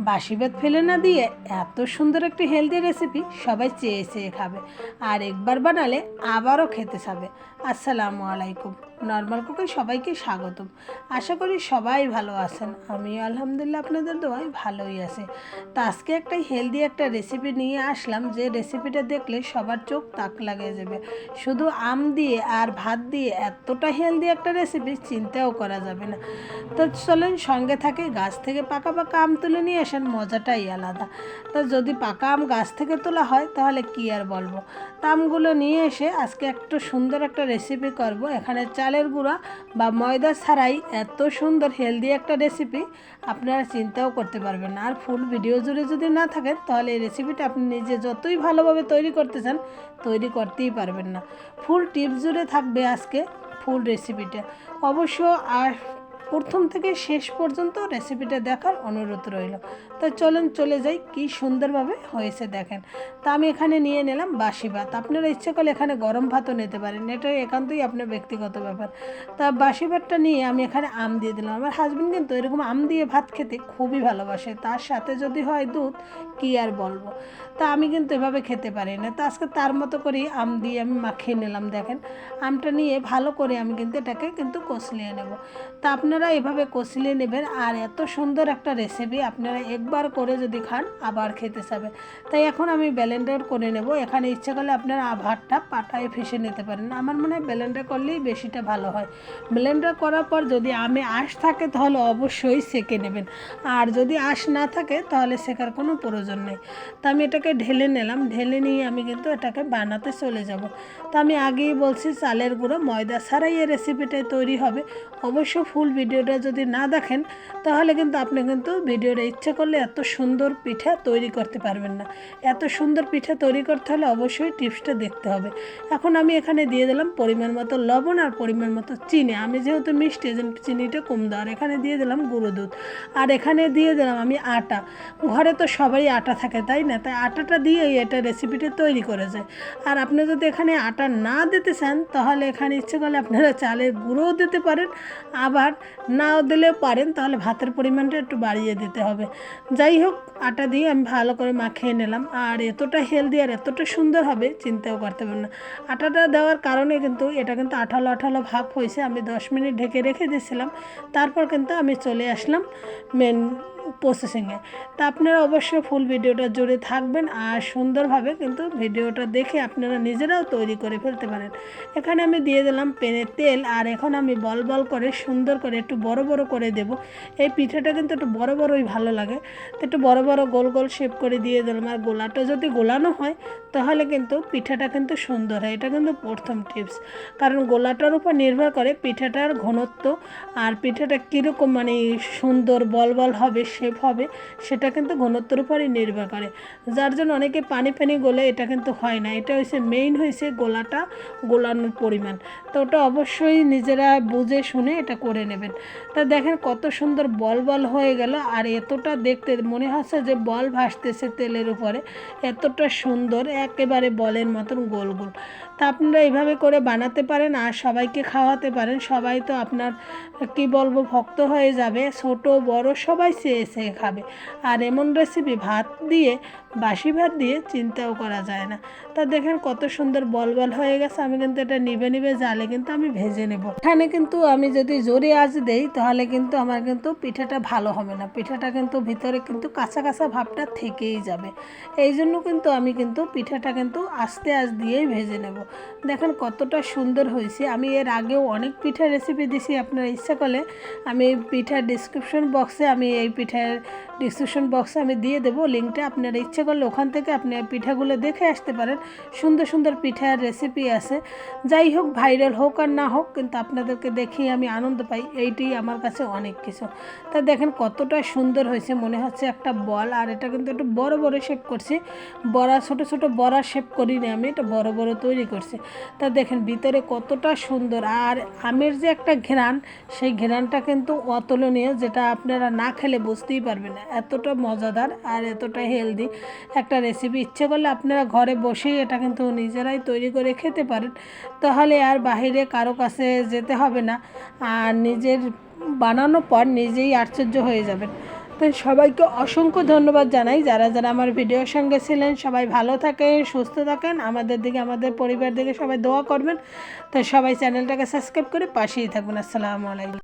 বাসি ভাত ফেলে না দিয়ে এত সুন্দর একটি হেলদি রেসিপি সবাই চেয়ে চেয়ে খাবে। আর একবার বানালে আবারও খেতে চাবে। আসসালামু আলাইকুম। নর্মাল কুকে সবাইকে স্বাগতম। আশা করি সবাই ভালো আছেন। আমি আলহামদুলিল্লাহ আপনাদের দোয়াই ভালোই আছে। তা আজকে একটা হেলদি একটা রেসিপি নিয়ে আসলাম। যে রেসিপিটা দেখলে সবার চোখ তাক লাগিয়ে যাবে। শুধু আম দিয়ে আর ভাত দিয়ে এতটা হেলদি একটা রেসিপি চিন্তাও করা যাবে না। তো চলেন সঙ্গে থাকে, গাছ থেকে পাকা পাকা আম তুলে নিয়ে আসেন, মজাটাই আলাদা। তো যদি পাকা আম গাছ থেকে তোলা হয়, তাহলে কি আর বলব? তা আমগুলো নিয়ে এসে আজকে একটু সুন্দর একটা রেসিপি করব। এখানে চালের গুঁড়া বা ময়দা ছাড়াই এত সুন্দর হেলদি একটা রেসিপি আপনারা চিন্তাও করতে পারবেন আর ফুল ভিডিও জুড়ে যদি না থাকেন তাহলে এই রেসিপিটা আপনি নিজে যতই ভালোভাবে তৈরি করতে চান, তৈরি করতেই পারবেন না। ফুল টিপস জুড়ে থাকবে আজকে ফুল রেসিপিটা অবশ্য আর প্রথম থেকে শেষ পর্যন্ত রেসিপিটা দেখার অনুরোধ রইল। তো চলুন চলে যাই, কি সুন্দরভাবে হয়েছে দেখেন। তা আমি এখানে নিয়ে নিলাম বাসি ভাত। আপনারা ইচ্ছে করলে এখানে গরম ভাতও নিতে পারেন এটা একান্তই আপনার ব্যক্তিগত ব্যাপার। তা বাসি ভাতটা নিয়ে আমি এখানে আম দিয়ে দিলাম। আমার হাজব্যান্ড কিন্তু এরকম আম দিয়ে ভাত খেতে খুবই ভালোবাসে। তার সাথে যদি হয় দুধ, কি আর বলব? তা আমি কিন্তু এভাবে খেতে পারি না। তা আজকে তার মতো করেই আম দিয়ে আমি মাখিয়ে নিলাম, দেখেন। আমটা নিয়ে ভালো করে আমি কিন্তু এটাকে কিন্তু কষলিয়ে নেব। তা আপনারা এভাবে কষলিয়ে নেবেন আর এত সুন্দর একটা রেসিপি আপনারা একবার করে যদি খান, আবার খেতে চাবে তাই এখন আমি ব্যালেন্ডার করে নেব। এখানে ইচ্ছা করলে আপনারা ভাতটা পাটায় ফেসে নিতে পারেন। আমার মনে হয় ব্লেন্ডার করলেই বেশিটা ভালো হয়। ব্লেন্ডার করার পর যদি আমে আঁশ থাকে, তাহলে অবশ্যই সেকে নেবেন। আর যদি আঁশ না থাকে, তাহলে শেখার কোনো প্রয়োজন নেই। তা আমি এটাকে ঢেলে নিলাম। ঢেলে নিয়ে আমি কিন্তু এটাকে বানাতে চলে যাব। তা আমি আগেই বলছি, চালের গুঁড়ো, ময়দা ছাড়াই এই রেসিপিটাই তৈরি হবে। অবশ্য ফুল ভিডিওটা যদি না দেখেন, তাহলে কিন্তু আপনি কিন্তু ভিডিওটা ইচ্ছে করলে এত সুন্দর পিঠা তৈরি করতে পারবেন না। এত সুন্দর পিঠা তৈরি করতে হলে অবশ্যই টিপসটা দেখতে হবে। এখন আমি এখানে দিয়ে দিলাম পরিমাণ মতো লবণ আর পরিমাণ মতো চিনি। আমি যেহেতু মিষ্টি, এই চিনিটা কম দেওয়ার এখানে দিয়ে দিলাম গুঁড়ো দুধ। আর এখানে দিয়ে দিলাম আমি আটা। ঘরে তো সবাই আটা থাকে, তাই না? তাই আটাটা দিয়েই এটা রেসিপিটা তৈরি করে যায়। আর আপনি যদি এখানে আটা না দিতে চান, তাহলে এখানে ইচ্ছে করলে আপনারা চালের গুঁড়োও দিতে পারেন। আবার নাও দিলেও পারেন, তাহলে ভাতের পরিমাণটা একটু বাড়িয়ে দিতে হবে। যাই হোক, আটা দিয়ে আমি ভালো করে মাখিয়ে নিলাম। আর এতটা হেলদি আর এতটা সুন্দর হবে, চিন্তাও করতে পারেন না। আটাটা দেওয়ার কারণে কিন্তু এটা কিন্তু আঠালো আঠালো ভাব হয়েছে। আমি দশ মিনিট ঢেকে রেখে দিয়েছিলাম। তারপর কিন্তু আমি চলে আসলাম মেন প্রসেসিংয়ে তা আপনারা অবশ্যই ফুল ভিডিওটা জুড়ে থাকবেন আর সুন্দরভাবে কিন্তু ভিডিওটা দেখে আপনারা নিজেরাও তৈরি করে ফেলতে পারেন। এখানে আমি দিয়ে দিলাম পেনের তেল আর এখন আমি বল বল করে সুন্দর করে একটু বড় বড় করে দেব। এই পিঠাটা কিন্তু একটু বড় বড়ই ভালো লাগে। তো একটু বড় বড় গোল গোল শেপ করে দিয়ে দিলাম আর গোলাটা যদি গোলানো হয় তাহলে কিন্তু পিঠাটা কিন্তু সুন্দর হয়। এটা কিন্তু প্রথম টিপস কারণ গোলাটার উপর নির্ভর করে পিঠাটার ঘনত্ব আর পিঠাটা কীরকম মানে সুন্দর বল বল হবে শেপ হবে সেটা কিন্তু ঘনত্বের উপরই নির্ভর করে। যার জন্য অনেকে পানি পানি গোলে এটা কিন্তু হয় না। এটা হয়েছে মেইন হয়েছে গোলাটা গোলানোর পরিমাণ। তো ওটা অবশ্যই নিজেরা বুঝে শুনে এটা করে নেবেন। তা দেখেন কত সুন্দর বল বল হয়ে গেল আর এতটা দেখতে মনে হচ্ছে যে বল ভাসতেছে তেলের উপরে। এতটা সুন্দর, একেবারে বলের মতন গোল গোল। তা আপনারা এইভাবে করে বানাতে পারেন আর সবাইকে খাওয়াতে পারেন। সবাই তো আপনার, কি বলব, ভক্ত হয়ে যাবে। ছোট, বড় সবাই চেয়ে চেয়ে খাবে। আর এমন রেসিপি ভাত দিয়ে, বাসি ভাত দিয়ে চিন্তাও করা যায় না। তা দেখেন কত সুন্দর বল বল হয়ে গেছে। আমি কিন্তু এটা নিবে নিবে জালে কিন্তু আমি ভেজে নেব। এখানে কিন্তু আমি যদি জোরে আজ দেই, তাহলে কিন্তু আমার কিন্তু পিঠাটা ভালো হবে না। পিঠাটা কিন্তু ভিতরে কিন্তু কাঁচা কাঁচা ভাবটা থেকেই যাবে। এই জন্য কিন্তু আমি কিন্তু পিঠাটা কিন্তু আস্তে আস্তে দিয়েই ভেজে নেব। দেখেন কতটা সুন্দর হয়েছে। আমি এর আগেও অনেক পিঠার রেসিপি দিছি, আপনারা ইচ্ছা করলে আমি পিঠার ডিসক্রিপশন বক্সে আমি এই পিঠার ডিসক্রিপশন বক্সে আমি দিয়ে দেবো। লিঙ্কটা আপনারা ইচ্ছা করলে ওখান থেকে আপনি পিঠাগুলো দেখে আসতে পারেন। সুন্দর সুন্দর পিঠার রেসিপি আছে। যাই হোক ভাইরাল হোক আর না হোক, কিন্তু আপনাদেরকে দেখেই আমি আনন্দ পাই। এইটি আমার কাছে অনেক কিছু। তা দেখেন কতটা সুন্দর হয়েছে, মনে হচ্ছে একটা বল। আর এটা কিন্তু একটু বড় বড় শেপ করছি। বড়া, ছোট ছোট বড়া শেপ করিনি আমি, এটা বড় বড় তৈরি করছি তা দেখেন, ভিতরে কতটা সুন্দর। আর আমের যে একটা ঘ্রাণ, সেই ঘ্রাণটা কিন্তু অতুলনীয়, যেটা আপনারা না খেলে বুঝতেই পারবেন এতটা মজাদার আর এতটা হেলদি একটা রেসিপি ইচ্ছে করলে আপনারা ঘরে বসেই এটা কিন্তু নিজেরাই তৈরি করে খেতে পারেন। তাহলে আর বাইরে কারও কাছে যেতে হবে না। আর নিজের বানানোর পর নিজেই আশ্চর্য হয়ে যাবেন। তো সবাইকে অসংখ্য ধন্যবাদ জানাই। যারা যারা আমার ভিডিওর সঙ্গে ছিলেন, সবাই ভালো থাকেন, সুস্থ থাকেন। আমাদের দিকে, আমাদের পরিবার দিকে সবাই দোয়া করবেন। তো সবাই চ্যানেলটাকে সাবস্ক্রাইব করে পাশেই থাকবেন আসসালামু আলাইকুম।